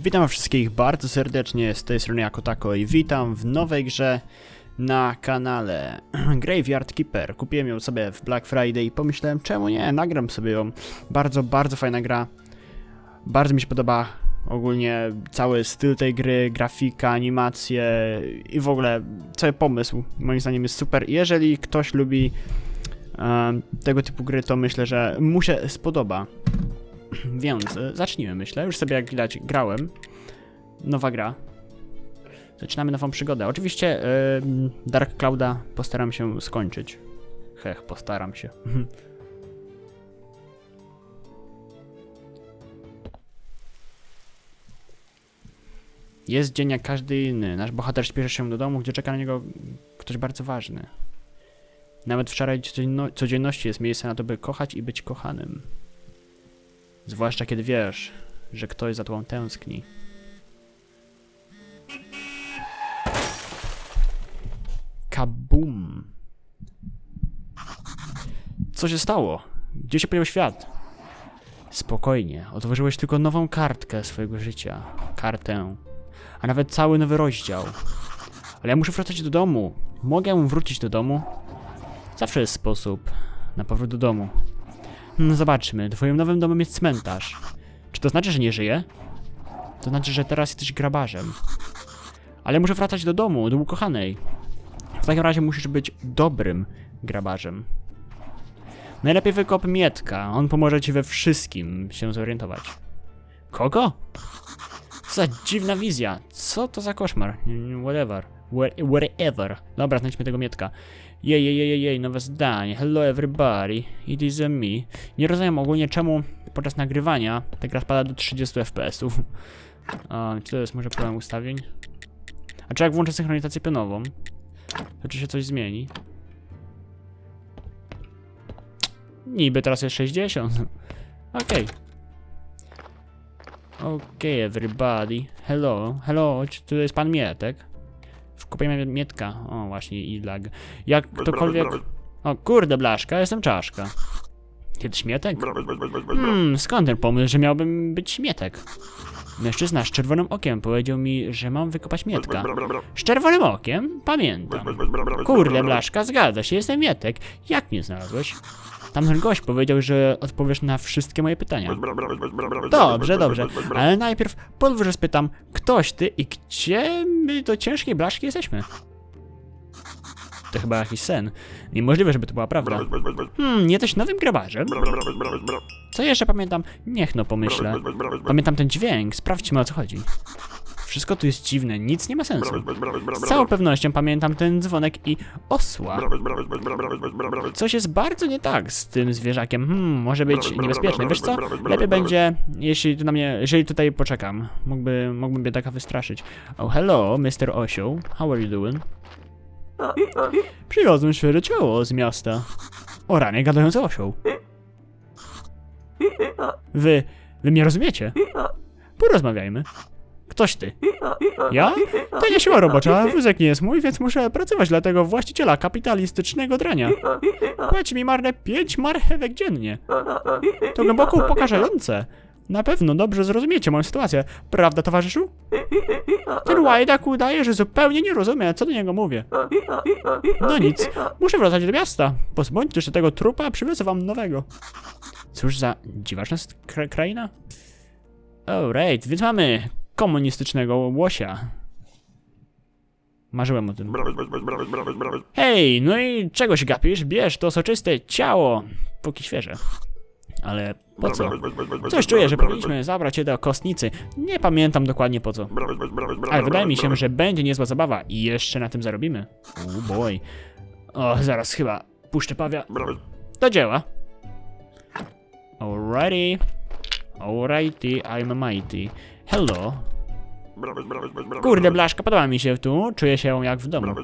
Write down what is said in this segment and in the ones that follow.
Witam wszystkich bardzo serdecznie, z tej strony jako tako i witam w nowej grze na kanale Graveyard Keeper. Kupiłem ją sobie w Black Friday i pomyślałem czemu nie, nagram sobie ją. Bardzo, bardzo fajna gra. Bardzo mi się podoba ogólnie cały styl tej gry, grafika, animacje i w ogóle cały pomysł moim zdaniem jest super. Jeżeli ktoś lubi e, tego typu gry, to myślę, że mu się spodoba. Więc e, zacznijmy, myślę. Już sobie jak widać grałem. Nowa gra. Zaczynamy nową przygodę. Oczywiście e, Dark Clouda postaram się skończyć. Hech, postaram się. Jest dzień jak każdy inny. Nasz bohater śpieszy się do domu, gdzie czeka na niego ktoś bardzo ważny. Nawet w szarej codzienno- codzienności jest miejsce na to, by kochać i być kochanym. Zwłaszcza kiedy wiesz, że ktoś za tobą tęskni. Kabum. Co się stało? Gdzie się podział świat? Spokojnie, otworzyłeś tylko nową kartkę swojego życia. Kartę. A nawet cały nowy rozdział. Ale ja muszę wracać do domu. Mogę wrócić do domu? Zawsze jest sposób na powrót do domu. No zobaczmy, twoim nowym domem jest cmentarz. Czy to znaczy, że nie żyje? To znaczy, że teraz jesteś grabarzem. Ale muszę wracać do domu, do ukochanej. W takim razie musisz być dobrym grabarzem. Najlepiej wykop Mietka, on pomoże ci we wszystkim się zorientować. Kogo? Co za dziwna wizja, co to za koszmar? Whatever. Where- Wherever. Dobra, znajdźmy tego Mietka. Jej, jej, jej, jej, nowe zdanie. Hello everybody, it is a me. Nie rozumiem ogólnie czemu podczas nagrywania ta gra spada do 30 fps-ów. Czy to jest może problem ustawień? A czy jak włączę synchronizację pionową, to czy się coś zmieni? Niby teraz jest 60. Okej. Okej, everybody. Hello, hello, czy tu jest pan Mietek? Wkupiemy Mietka. O, właśnie, i lag. Jak ktokolwiek... O, kurde, blaszka, jestem czaszka. Kiedy śmietek? Hmm, skąd ten pomysł, że miałbym być śmietek? Mężczyzna z czerwonym okiem powiedział mi, że mam wykopać mietka. Z czerwonym okiem? Pamiętam. Kurde, blaszka, zgadza się, jestem mietek. Jak mnie znalazłeś? Tamten gość powiedział, że odpowiesz na wszystkie moje pytania. Dobrze, dobrze, ale najpierw pozwól, że spytam, ktoś ty i gdzie my do ciężkiej blaszki jesteśmy? To chyba jakiś sen. Niemożliwe, żeby to była prawda. Hmm, jesteś nowym grabarzem? Co jeszcze pamiętam? Niech no pomyślę. Pamiętam ten dźwięk, sprawdźmy o co chodzi. Wszystko tu jest dziwne, nic nie ma sensu. Z całą pewnością pamiętam ten dzwonek i osła. Coś jest bardzo nie tak z tym zwierzakiem. Hmm, może być niebezpieczny. Wiesz co? Lepiej będzie, jeśli tu na mnie, jeżeli tutaj poczekam. Mógłby, mógłbym taka wystraszyć. Oh, hello, Mr. Osioł. How are you doing? Przywiozłem świeże ciało z miasta. O ranie, gadający osioł. Wy, wy mnie rozumiecie? Porozmawiajmy. Ktoś ty. Ja? To nie siła robocza, wózek nie jest mój, więc muszę pracować dla tego właściciela kapitalistycznego drania. Płać mi marne pięć marchewek dziennie. To głęboko upokarzające. Na pewno dobrze zrozumiecie moją sytuację, prawda, towarzyszu? Ten łajdak udaje, że zupełnie nie rozumie, co do niego mówię. No nic, muszę wracać do miasta. Pozbądźcie się tego trupa, a przywiozę wam nowego. Cóż za dziwaczna kra kraina? Oh, right, więc mamy komunistycznego łosia. Marzyłem o tym. Hej, no i czego się gapisz? Bierz to soczyste ciało, póki świeże. Ale po co? Coś czuję, że powinniśmy zabrać je do kostnicy. Nie pamiętam dokładnie po co. Ale wydaje mi się, że będzie niezła zabawa i jeszcze na tym zarobimy. Oh boy. O, zaraz chyba puszczę pawia. Do dzieła. Alrighty. Alrighty, I'm mighty. Hello. Kurde, blaszka, podoba mi się tu. Czuję się jak w domu.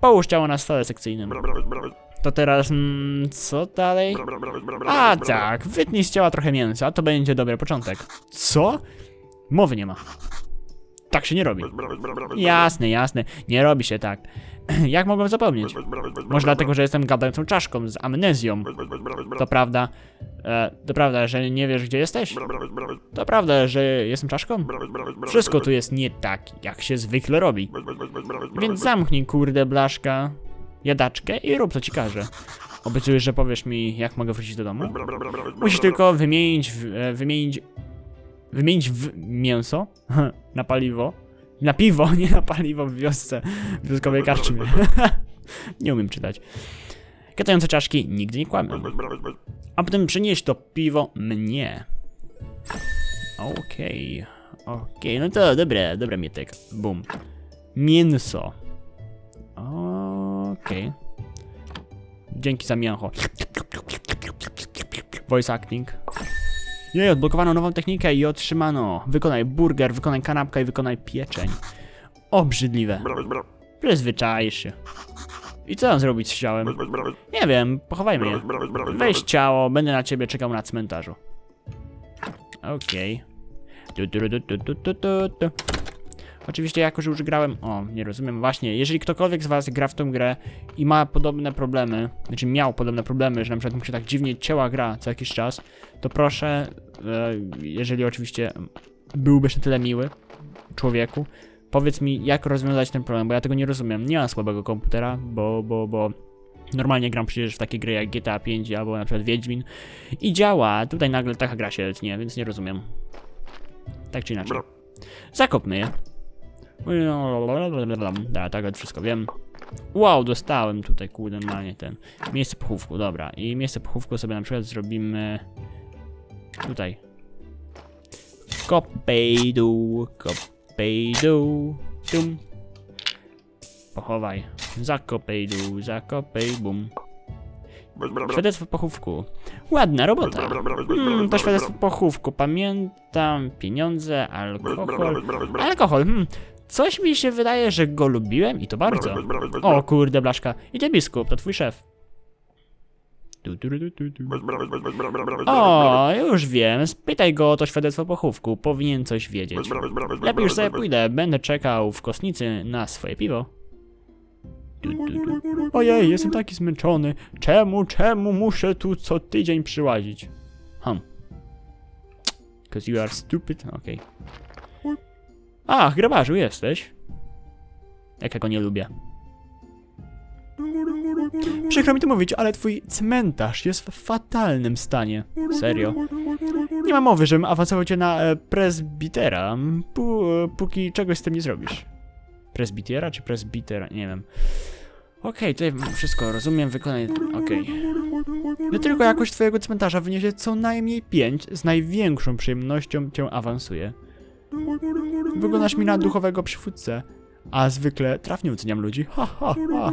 Połóż ciało na stole sekcyjnym. To teraz, mm, co dalej? A tak, wytnij z ciała trochę mięsa, to będzie dobry początek. Co? Mowy nie ma. Tak się nie robi. Jasne, jasne, nie robi się tak. Jak mogłem zapomnieć? Może dlatego, że jestem gadającą czaszką z amnezją. To prawda. E, to prawda, że nie wiesz, gdzie jesteś? To prawda, że jestem czaszką? Wszystko tu jest nie tak, jak się zwykle robi. Więc zamknij, kurde, blaszka, jadaczkę i rób, co ci każę. Obiecujesz, że powiesz mi, jak mogę wrócić do domu? Musisz tylko wymienić, e, wymienić, wymienić w mięso na paliwo. Na piwo, nie na paliwo w wiosce, w wioskowej karczmie. nie umiem czytać. Gadające czaszki nigdy nie kłamią. A potem przynieść to piwo mnie. Okej. Okej, no to dobra, dobra mietek. Bum. Mięso. Okej. Dzięki za mięcho. Voice acting. Jej, odblokowano nową technikę i otrzymano. Wykonaj burger, wykonaj kanapkę i wykonaj pieczeń. Obrzydliwe. Przyzwyczaisz się. I co mam zrobić z ciałem? Nie wiem, pochowajmy je. Weź ciało, będę na ciebie czekał na cmentarzu. Okej. Tu, Oczywiście jako, że już grałem... O, nie rozumiem. Właśnie, jeżeli ktokolwiek z was gra w tą grę i ma podobne problemy, znaczy miał podobne problemy, że na przykład mu się tak dziwnie cięła gra co jakiś czas, to proszę, e, jeżeli oczywiście byłbyś na tyle miły człowieku, powiedz mi, jak rozwiązać ten problem, bo ja tego nie rozumiem. Nie mam słabego komputera, bo, bo, bo normalnie gram przecież w takie gry jak GTA 5 albo na przykład Wiedźmin i działa. Tutaj nagle taka gra się tnie, więc nie rozumiem. Tak czy inaczej. Zakopmy je. Da, tak, wszystko wiem. Wow, dostałem tutaj, kurde, normalnie ten. Miejsce pochówku, dobra. I miejsce pochówku sobie na przykład zrobimy... Tutaj. Kopej dół, kopej dół, tum. Pochowaj. Zakopej dół, zakopej bum. Świadectwo pochówku. Ładna robota. Hmm, to świadectwo pochówku. Pamiętam pieniądze, alkohol. Alkohol, hmm. Coś mi się wydaje, że go lubiłem i to bardzo. O kurde, blaszka. Idzie biskup, to twój szef. O, już wiem. Spytaj go o to świadectwo pochówku. Powinien coś wiedzieć. Lepiej już sobie pójdę. Będę czekał w kosnicy na swoje piwo. Ojej, jestem taki zmęczony. Czemu, czemu muszę tu co tydzień przyłazić? Hm. Cause you are stupid. Okej. Ach, grabarzu jesteś. Jak ja go nie lubię. Przykro mi to mówić, ale twój cmentarz jest w fatalnym stanie. Serio. Nie ma mowy, żebym awansował cię na e, presbitera, pó, póki czegoś z tym nie zrobisz. Presbitera czy presbitera? Nie wiem. Okej, tutaj wszystko rozumiem, wykonaj... Okej. Nie tylko jakość twojego cmentarza wyniesie co najmniej pięć, z największą przyjemnością cię awansuje. Wyglądasz mi na duchowego przywódcę. A zwykle trafnie oceniam ludzi. Ha, ha, ha.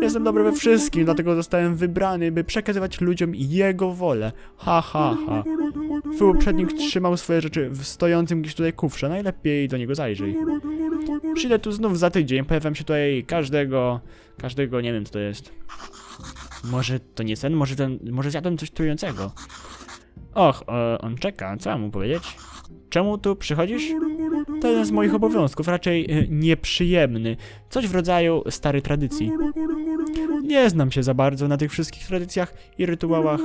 Jestem dobry we wszystkim, dlatego zostałem wybrany, by przekazywać ludziom jego wolę. Ha, ha, ha. Twój poprzednik trzymał swoje rzeczy w stojącym gdzieś tutaj kufrze. Najlepiej do niego zajrzyj. Przyjdę tu znów za tydzień. Pojawiam się tutaj każdego... Każdego, nie wiem co to jest. Może to nie sen? Może ten... Może zjadłem coś trującego. Och, e, on czeka. Co mam mu powiedzieć? Czemu tu przychodzisz? To jeden z moich obowiązków, raczej y, nieprzyjemny. Coś w rodzaju starej tradycji. Nie znam się za bardzo na tych wszystkich tradycjach i rytuałach.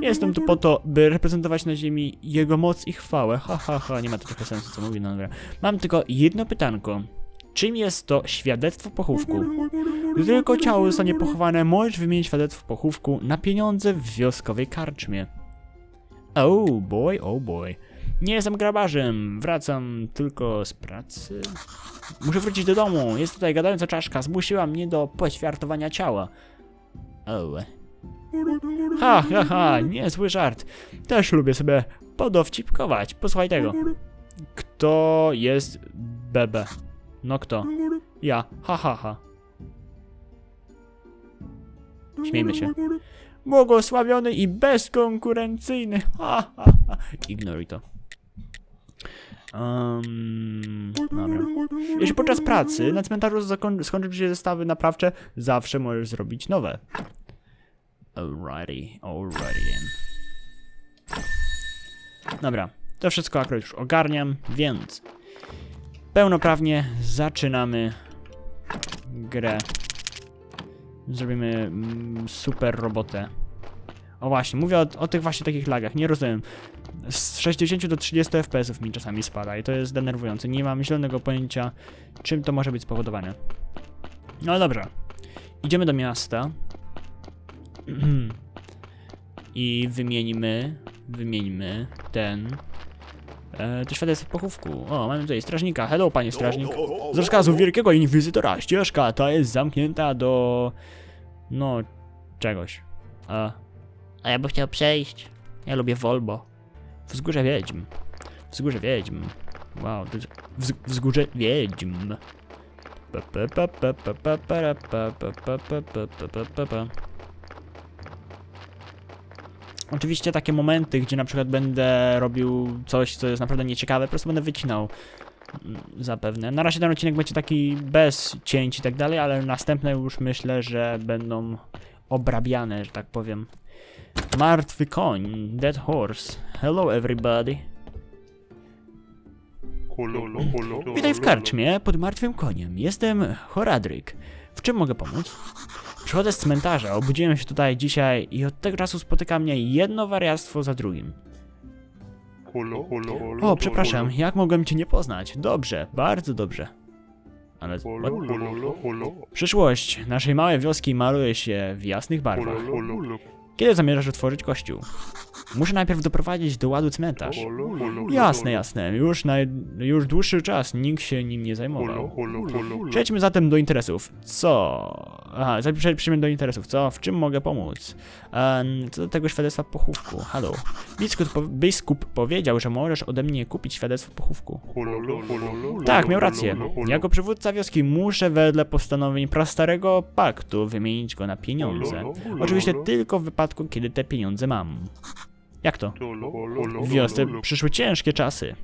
Jestem tu po to, by reprezentować na ziemi jego moc i chwałę. Ha, ha, ha, nie ma to trochę sensu, co mówi, no. Mam tylko jedno pytanko. Czym jest to świadectwo pochówku? Gdy tylko ciało zostanie pochowane, możesz wymienić świadectwo pochówku na pieniądze w wioskowej karczmie. Oh boy, oh boy. Nie jestem grabarzem, wracam tylko z pracy. Muszę wrócić do domu, jest tutaj gadająca czaszka, zmusiła mnie do poćwiartowania ciała. O. Ha, ha, ha, niezły żart. Też lubię sobie podowcipkować. Posłuchaj tego. Kto jest Bebe? No kto? Ja. Ha, ha, ha. Śmiejmy się. Błogosławiony i bezkonkurencyjny. Ha, ha, ha. Ignoruj to. Um. Jeśli podczas pracy na cmentarzu skończą się zestawy naprawcze, zawsze możesz zrobić nowe. Alrighty, alrighty. Dobra, to wszystko akurat już ogarniam, więc pełnoprawnie zaczynamy grę. Zrobimy mm, super robotę. O właśnie, mówię o, o tych właśnie takich lagach, nie rozumiem. Z 60 do 30 fps mi czasami spada i to jest denerwujące. Nie mam zielonego pojęcia, czym to może być spowodowane. No dobra. Idziemy do miasta. I wymienimy, wymienimy ten, e, to świadectwo pochówku. O, mamy tutaj strażnika. Hello, panie strażnik. Z rozkazu wielkiego inkwizytora ścieżka ta jest zamknięta do, no, czegoś. A, a ja bym chciał przejść. Ja lubię Volbo. Wzgórze Wiedźm. Wzgórze Wiedźm. Wow, to jest wz Wzgórze Wiedźm. Oczywiście takie momenty, gdzie na przykład będę robił coś, co jest naprawdę nieciekawe, po prostu będę wycinał zapewne. Na razie ten odcinek będzie taki bez cięć i tak dalej, ale następne już myślę, że będą obrabiane, że tak powiem. Martwy koń, dead horse. Hello everybody. Witaj w karczmie pod martwym koniem. Jestem Horadryk. W czym mogę pomóc? Przychodzę z cmentarza, obudziłem się tutaj dzisiaj i od tego czasu spotyka mnie jedno wariactwo za drugim. O, przepraszam, jak mogłem cię nie poznać? Dobrze, bardzo dobrze. Ale what? przyszłość naszej małej wioski maluje się w jasnych barwach. Kiedy zamierzasz otworzyć kościół? Muszę najpierw doprowadzić do ładu cmentarz. Jasne, jasne. Już, na, już dłuższy czas nikt się nim nie zajmował. Przejdźmy zatem do interesów. Co? Aha, przejdźmy do interesów. Co? W czym mogę pomóc? Um, co do tego świadectwa pochówku. Halo. Biskup, po, biskup powiedział, że możesz ode mnie kupić świadectwo pochówku. Tak, miał rację. Jako przywódca wioski muszę wedle postanowień prastarego paktu wymienić go na pieniądze. Oczywiście tylko w wypadku, kiedy te pieniądze mam. Jak to? W wiosce przyszły ciężkie czasy.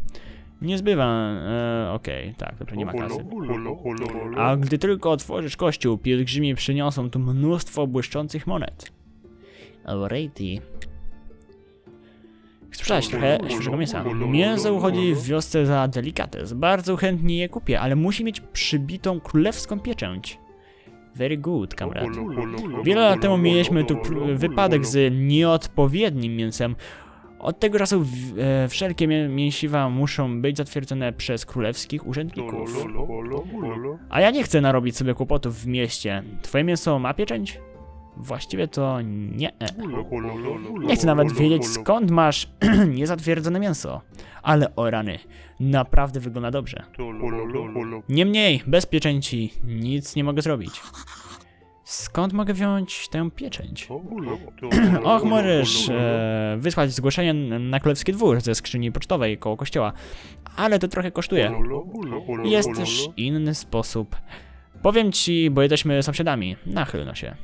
Nie zbywa. E, Okej, tak, dobrze, nie ma kasy. A gdy tylko otworzysz kościół, pielgrzymi przyniosą tu mnóstwo błyszczących monet. Alrighty. Sprzedać trochę świeżego mięsa. Mięso uchodzi w wiosce za delikates. Bardzo chętnie je kupię, ale musi mieć przybitą królewską pieczęć. Very good, kamrat. Wiele lat temu mieliśmy tu wypadek z nieodpowiednim mięsem. Od tego czasu e, wszelkie mię mięsiwa muszą być zatwierdzone przez królewskich urzędników. A ja nie chcę narobić sobie kłopotów w mieście. Twoje mięso ma pieczęć? Właściwie to nie. Nie chcę nawet wiedzieć skąd masz niezatwierdzone mięso. Ale o rany, naprawdę wygląda dobrze. Niemniej, bez pieczęci nic nie mogę zrobić. Skąd mogę wziąć tę pieczęć? Och, możesz e, wysłać zgłoszenie na Królewski Dwór ze skrzyni pocztowej koło kościoła, ale to trochę kosztuje. Jest też inny sposób. Powiem ci, bo jesteśmy sąsiadami. Nachyl no się.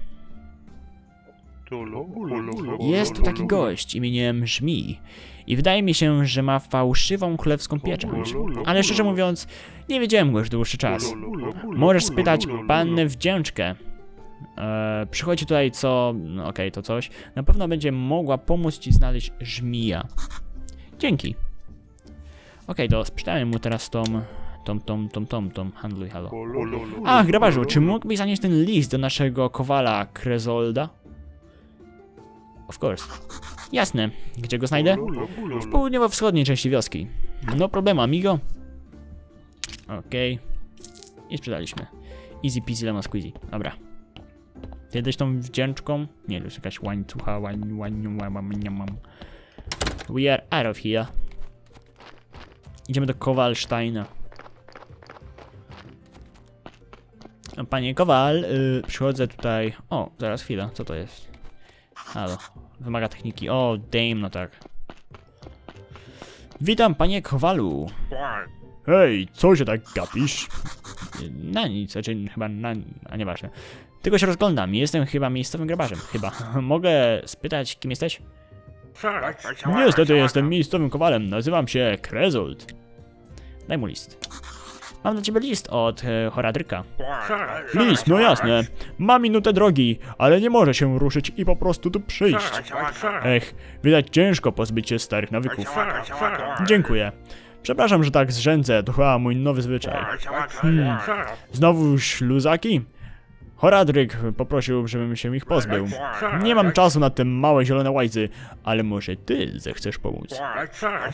Jest tu taki gość imieniem Żmi i wydaje mi się, że ma fałszywą królewską pieczęć. Ale szczerze mówiąc, nie wiedziałem go już dłuższy czas. Możesz spytać pannę Wdzięczkę. E, przychodzi tutaj co... No okej, to coś. Na pewno będzie mogła pomóc ci znaleźć żmija. Dzięki. Okej, to sprzedałem mu teraz tą... Tom, tom, tom, tom, tom, handluj, halo. Ach, grabarzu, czy mógłbyś zanieść ten list do naszego kowala Krezolda? Of course. Jasne. Gdzie go znajdę? W południowo-wschodniej części wioski. No problemu, amigo. Okej. I sprzedaliśmy. Easy peasy lemon squeezy. Dobra. Jesteś tą wdzięczką? Nie, to jest jakaś łańcucha, łań, łań, łań, łań, łań. We are out of here. Idziemy do Kowalsteina. Panie Kowal, y, przychodzę tutaj... O, zaraz chwilę, co to jest? Halo, wymaga techniki. O, dame, no tak. Witam, panie Kowalu. Hej, co się tak gapisz? Na nic, znaczy chyba na... a nieważne. Tylko się rozglądam, jestem chyba miejscowym grabarzem, chyba. Mogę spytać, kim jesteś? Niestety jestem miejscowym kowalem, nazywam się Krezold. Daj mu list. Mam dla ciebie list od e, Horadryka. List, no jasne. Ma minutę drogi, ale nie może się ruszyć i po prostu tu przyjść. Ech, widać ciężko pozbyć się starych nawyków. Dziękuję. Przepraszam, że tak zrzędzę, to chyba mój nowy zwyczaj. Hmm. Znowu śluzaki? Horadryk poprosił, żebym się ich pozbył. Nie mam czasu na te małe zielone łajzy, ale może ty zechcesz pomóc.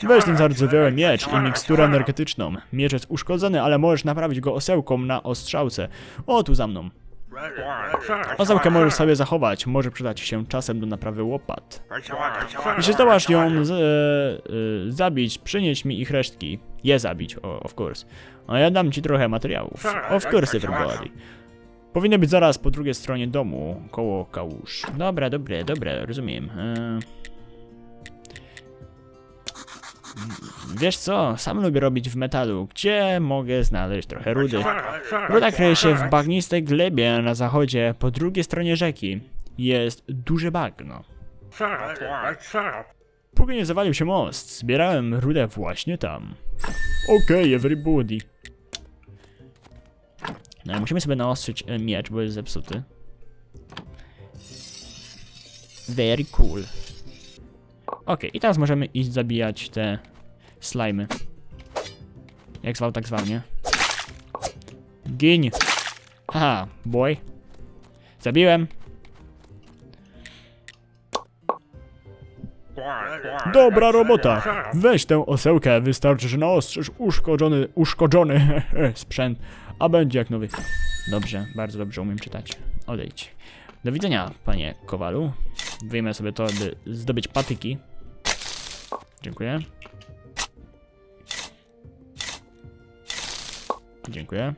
Weź ten zardzewiały miecz i miksturę energetyczną. Miecz jest uszkodzony, ale możesz naprawić go osełką na ostrzałce. O, tu za mną. Osełkę możesz sobie zachować, może przydać się czasem do naprawy łopat. Jeśli zdołasz ją z, e, e, zabić, przynieś mi ich resztki. Je zabić, o, of course. A ja dam ci trochę materiałów. Of course, everybody. Powinny być zaraz po drugiej stronie domu, koło kałuż. Dobra, dobre, dobre, rozumiem. E... Wiesz co, sam lubię robić w metalu. Gdzie mogę znaleźć trochę rudy? Ruda kryje się w bagnistej glebie na zachodzie, po drugiej stronie rzeki. Jest duże bagno. Póki nie zawalił się most, zbierałem rudę właśnie tam. Okej, everybody. No, musimy sobie naostrzyć e, miecz, bo jest zepsuty. Very cool. Okej, i teraz możemy iść zabijać te slimy. Jak zwał, tak zwał, nie? Gin! Haha, boy. Zabiłem. Dobra robota! Weź tę osełkę, wystarczy, że naostrzysz uszkodzony, uszkodzony sprzęt, a będzie jak nowy. Dobrze, bardzo dobrze umiem czytać. Odejdź. Do widzenia, panie Kowalu. Wyjmę sobie to, by zdobyć patyki. Dziękuję. Dziękuję.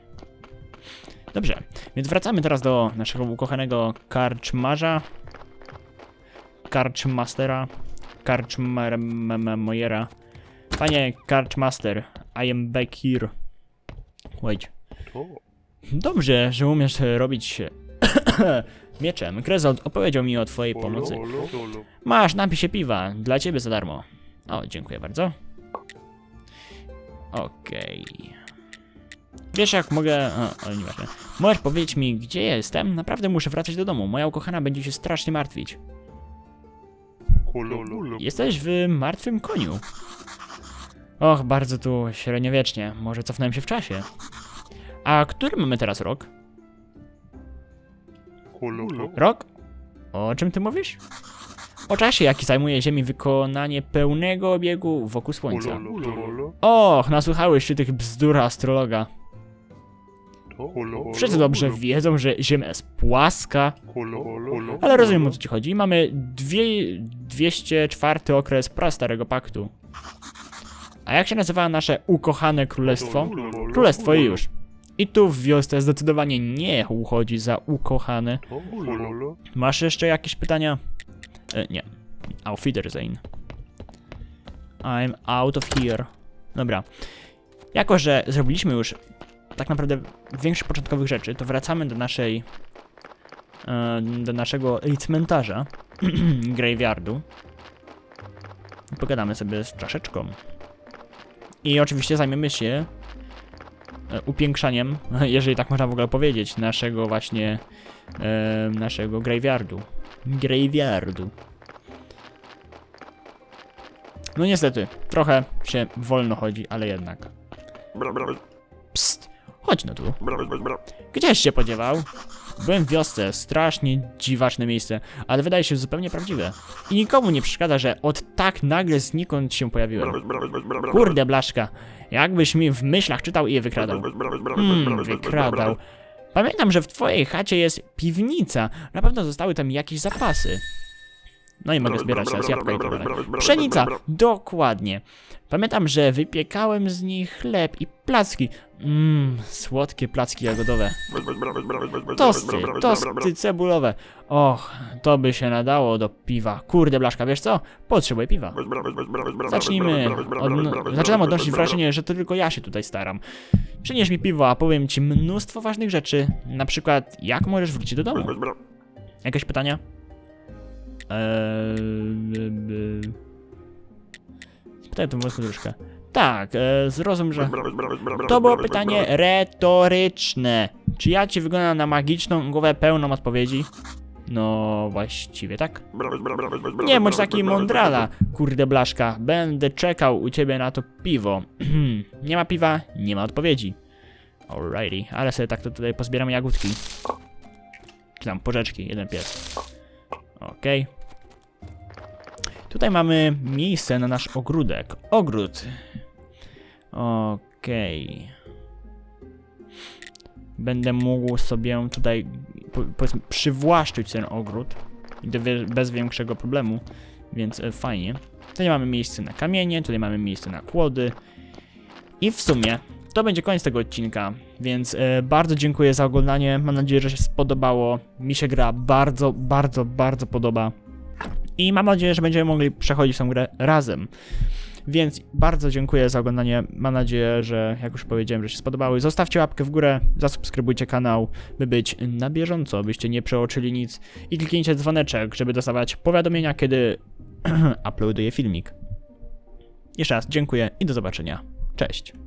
Dobrze, więc wracamy teraz do naszego ukochanego karczmarza. Karczmastera. Karczmajera. Panie Karczmaster, I am back here. Wait. Dobrze, że umiesz robić mieczem. Krezold opowiedział mi o twojej pomocy. Masz, napij się piwa. Dla ciebie za darmo. O, dziękuję bardzo. Okej. Wiesz jak mogę... O, ale nieważne. Możesz powiedzieć mi, gdzie jestem? Naprawdę muszę wracać do domu. Moja ukochana będzie się strasznie martwić. Jesteś w martwym koniu. Och, bardzo tu średniowiecznie. Może cofnąłem się w czasie. A który mamy teraz rok? Rok? O czym ty mówisz? O czasie, jaki zajmuje Ziemi wykonanie pełnego obiegu wokół Słońca. Och, nasłuchałeś się tych bzdur astrologa. Wszyscy dobrze wiedzą, że Ziemia jest płaska, ale rozumiem o co ci chodzi. Mamy dwie, 204 okres prastarego paktu. A jak się nazywa nasze ukochane królestwo? Królestwo i już. I tu w wiosce zdecydowanie nie uchodzi za ukochane. Masz jeszcze jakieś pytania? E, nie. Auf Wiedersehen. I'm out of here. Dobra. Jako, że zrobiliśmy już tak naprawdę większość początkowych rzeczy, to wracamy do naszej e, do naszego cmentarza graveyardu. I Pogadamy sobie z czaszeczką. I oczywiście zajmiemy się e, upiększaniem, jeżeli tak można w ogóle powiedzieć, naszego właśnie e, naszego graveyardu. Graveyardu. No niestety, trochę się wolno chodzi, ale jednak. Chodź no tu. Gdzieś się podziewał? Byłem w wiosce, strasznie dziwaczne miejsce, ale wydaje się zupełnie prawdziwe. I nikomu nie przeszkadza, że od tak nagle znikąd się pojawiłem. Kurde blaszka, jakbyś mi w myślach czytał i je wykradał. Hmm, wykradał. Pamiętam, że w twojej chacie jest piwnica. Na pewno zostały tam jakieś zapasy. No i mogę zbierać teraz jabłka i tak dalej. Pszenica, dokładnie. Pamiętam, że wypiekałem z nich chleb i placki. Mmm, słodkie placki jagodowe. Tosty, tosty cebulowe. Och, to by się nadało do piwa. Kurde blaszka, wiesz co? Potrzebuję piwa. Zacznijmy. Od, zaczynam odnosić wrażenie, że to tylko ja się tutaj staram. Przynieś mi piwo, a powiem ci mnóstwo ważnych rzeczy. Na przykład, jak możesz wrócić do domu? Jakieś pytania? Eee, Spytaj tę włoską troszkę. Tak, e, zrozum, że... To było pytanie retoryczne. Czy ja ci wyglądam na magiczną głowę pełną odpowiedzi? No właściwie tak. Nie bądź taki mądrala, kurde blaszka. Będę czekał u ciebie na to piwo. nie ma piwa, nie ma odpowiedzi. Alrighty, ale sobie tak to tutaj pozbieramy jagódki. Czy tam porzeczki, jeden pies. Okej. Tutaj mamy miejsce na nasz ogródek. Ogród. Okej. Będę mógł sobie tutaj po- powiedzmy przywłaszczyć ten ogród. Bez większego problemu, więc e, fajnie. Tutaj mamy miejsce na kamienie, tutaj mamy miejsce na kłody. I w sumie to będzie koniec tego odcinka, więc e, bardzo dziękuję za oglądanie. Mam nadzieję, że się spodobało. Mi się gra bardzo, bardzo, bardzo podoba. I mam nadzieję, że będziemy mogli przechodzić tą grę razem. Więc bardzo dziękuję za oglądanie. Mam nadzieję, że jak już powiedziałem, że się spodobały. Zostawcie łapkę w górę, zasubskrybujcie kanał, by być na bieżąco, byście nie przeoczyli nic. I kliknijcie dzwoneczek, żeby dostawać powiadomienia, kiedy uploaduję filmik. Jeszcze raz dziękuję i do zobaczenia. Cześć.